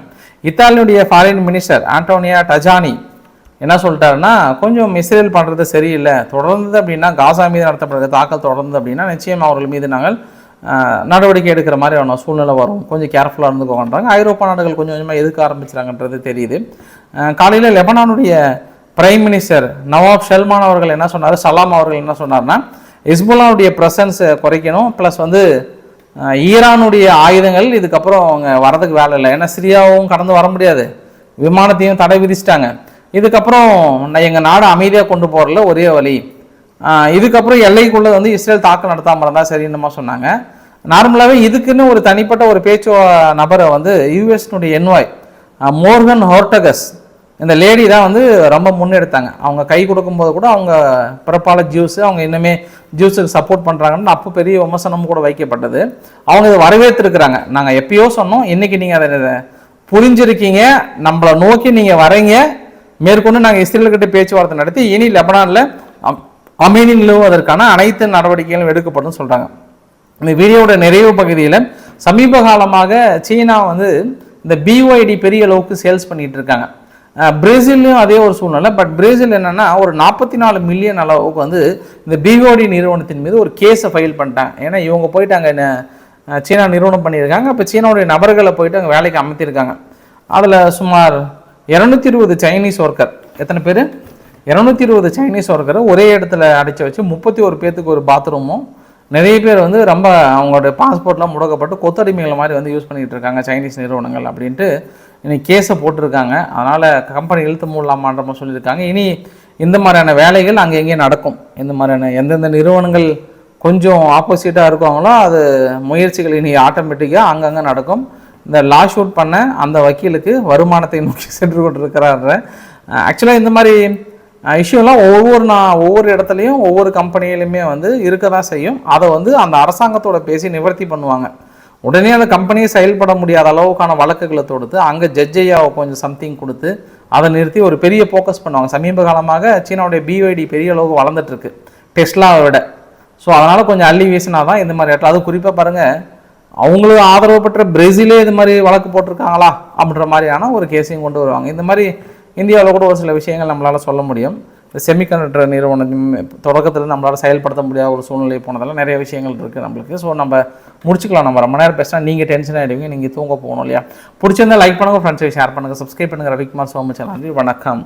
Speaker 1: இத்தாலியுடைய ஃபாரின் மினிஸ்டர் ஆண்டோனியா டஜானி என்ன சொல்லிட்டாருன்னா கொஞ்சம் இஸ்ரேல் பண்ணுறது சரியில்லை. தொடர்ந்து அப்படின்னா காசா மீது நடத்தப்படுற தாக்கல் தொடர்ந்து அப்படின்னா நிச்சயம் அவர்கள் மீது நாங்கள் நடவடிக்கை எடுக்கிற மாதிரியான சூழ்நிலை வரும். கொஞ்சம் கேர்ஃபுல்லாக இருந்துக்கோன்றாங்க ஐரோப்பா நாடுகள் கொஞ்சம் கொஞ்சமாக எதுக்க ஆரம்பிச்சுறாங்கன்றது தெரியுது. காலையில் லெபனானுடைய பிரைம் மினிஸ்டர் நவாப் ஷெல்மான் அவர்கள் என்ன சொன்னார்? சலாம் அவர்கள் என்ன சொன்னார்னா இஸ்புல்லாவுடைய ப்ரெசன்ஸை குறைக்கணும். ப்ளஸ் வந்து ஈரானுடைய ஆயுதங்கள் இதுக்கப்புறம் அவங்க வரதுக்கு வேலை இல்லை. ஏன்னா சிரியாவும் கடந்து வர முடியாது. விமானத்தையும் தடை விதிச்சிட்டாங்க. இதுக்கப்புறம் நான் எங்கள் நாடு அமைதியாக கொண்டு போகிறதுல ஒரே வழி. இதுக்கப்புறம் எல்லைக்குள்ளே வந்து இஸ்ரேல் தாக்கம் நடத்தாமல் இருந்தால் சரின்னுமா சொன்னாங்க. நார்மலாகவே இதுக்குன்னு ஒரு தனிப்பட்ட ஒரு பேச்சு நபரை வந்து யூஎஸ்னுடைய என்வாய் மோர்கன் ஹோர்டகஸ் இந்த லேடி தான் வந்து ரொம்ப முன்னெடுத்தாங்க. அவங்க கை கொடுக்கும்போது கூட அவங்க பிறப்பால ஜூஸ் அவங்க இன்னுமே ஜூஸுக்கு சப்போர்ட் பண்ணுறாங்கன்னு அப்போ பெரிய விமர்சனமும் கூட வைக்கப்பட்டது. அவங்க இதை வரவேற்றுருக்குறாங்க. நாங்கள் எப்பயோ சொன்னோம் இன்றைக்கி நீங்கள் அதை புரிஞ்சிருக்கீங்க. நம்மளை நோக்கி நீங்கள் வரீங்க. மேற்கொண்டு நாங்கள் இஸ்ரேல்கிட்ட பேச்சுவார்த்தை நடத்தி இனி லெபனானில் அமைதி நிலவுவதற்கான அனைத்து நடவடிக்கைகளும் எடுக்கப்படும் சொல்கிறாங்க இந்த வீடியோவோட நிறைவு பகுதியில் சமீப காலமாக சீனா வந்து இந்த பிஒய்டி பெரிய அளவுக்கு சேல்ஸ் பண்ணிகிட்டு இருக்காங்க. பிரேசில்லையும் அதே ஒரு சூழ்நிலை. பட் பிரேசில் என்னென்னா ஒரு நாற்பத்தி நாலு மில்லியன் அளவுக்கு வந்து இந்த பிஓடி நிறுவனத்தின் மீது ஒரு கேஸை ஃபைல் பண்ணிட்டாங்க. ஏன்னா இவங்க போயிட்டு அங்கே சீனா நிறுவனம் பண்ணியிருக்காங்க. இப்போ சீனாவுடைய நபர்களை போயிட்டு அங்கே வேலைக்கு அமர்த்தியிருக்காங்க. அதில் சுமார் இரநூத்தி இருபது சைனீஸ் ஒர்க்கர் எத்தனை பேர்? இரநூத்தி இருபது சைனீஸ் ஒர்க்கரை ஒரே இடத்துல அடைச்சி வச்சு முப்பத்தி ஒரு பேர்த்துக்கு ஒரு பாத்ரூமும் நிறைய பேர் வந்து ரொம்ப அவங்களோட பாஸ்போர்ட்லாம் முடக்கப்பட்டு கொத்தடிமைகள் மாதிரி வந்து யூஸ் பண்ணிகிட்டு இருக்காங்க சைனீஸ் நிறுவனங்கள் அப்படின்ட்டு. இன்னைக்கு கேஸை போட்டிருக்காங்க. அதனால் கம்பெனி இழுத்து மூடலாமான்ற மாதிரி சொல்லியிருக்காங்க. இனி இந்த மாதிரியான வேலைகள் அங்கே எங்கேயும் நடக்கும். இந்த மாதிரியான எந்தெந்த நிறுவனங்கள் கொஞ்சம் ஆப்போசிட்டாக இருக்காங்களோ அது முயற்சிகள் இனி ஆட்டோமேட்டிக்காக அங்கங்கே நடக்கும். இந்த லா ஷூட் பண்ண அந்த வக்கீலுக்கு வருமானத்தை நோக்கி சென்று கொண்டிருக்கிறார் ஆக்சுவலாக இந்த மாதிரி இஷ்யூலாம் ஒவ்வொரு நான் ஒவ்வொரு இடத்துலையும் ஒவ்வொரு கம்பெனியிலுமே வந்து இருக்க தான் செய்யும். அதை வந்து அந்த அரசாங்கத்தோட பேசி நிவர்த்தி பண்ணுவாங்க. உடனே அந்த கம்பெனியை செயல்பட முடியாத அளவுக்கான வழக்குகளை தொடுத்து அங்கே ஜட்ஜையாவை கொஞ்சம் சம்திங் கொடுத்து அதை நிறுத்தி ஒரு பெரிய ஃபோக்கஸ் பண்ணுவாங்க. சமீப காலமாக சீனாவுடைய பிஒய்டி பெரிய அளவுக்கு வளர்ந்துட்டுருக்கு டெஸ்லாவை விட. ஸோ அதனால் கொஞ்சம் அள்ளி வீசினா தான் இந்த மாதிரி இடத்துல அது குறிப்பாக பாருங்கள் அவங்களும் ஆதரவு பெற்ற பிரேசிலே இது மாதிரி வழக்கு போட்டிருக்காங்களா அப்படின்ற மாதிரியான ஒரு கேஸையும் கொண்டு வருவாங்க. இந்த மாதிரி இந்தியாவில் கூட ஒரு சில விஷயங்கள் நம்மளால் சொல்ல முடியும். இந்த செமிகண்டக்டர் நிறுவனம் தொடக்கத்தில் நம்மளால் செயல்படுத்த முடியாத ஒரு சூழ்நிலை போனதெல்லாம் நிறைய விஷயங்கள் இருக்குது நம்மளுக்கு. ஸோ நம்ம முடிச்சுக்கலாம். நம்ம ரொம்ப நேரம் பேசினா நீங்கள் டென்ஷன் ஆகிடுவீங்க நீங்கள் தூங்க போகணும் இல்லையா? பிடிச்சிருந்தா லைக் பண்ணுங்கள் ஃப்ரெண்ட்ஸை ஷேர் பண்ணுங்கள் சப்ஸ்கிரைப் பண்ணுங்கள் ரவிக்குமார் சோமச்சல் நன்றி வணக்கம்.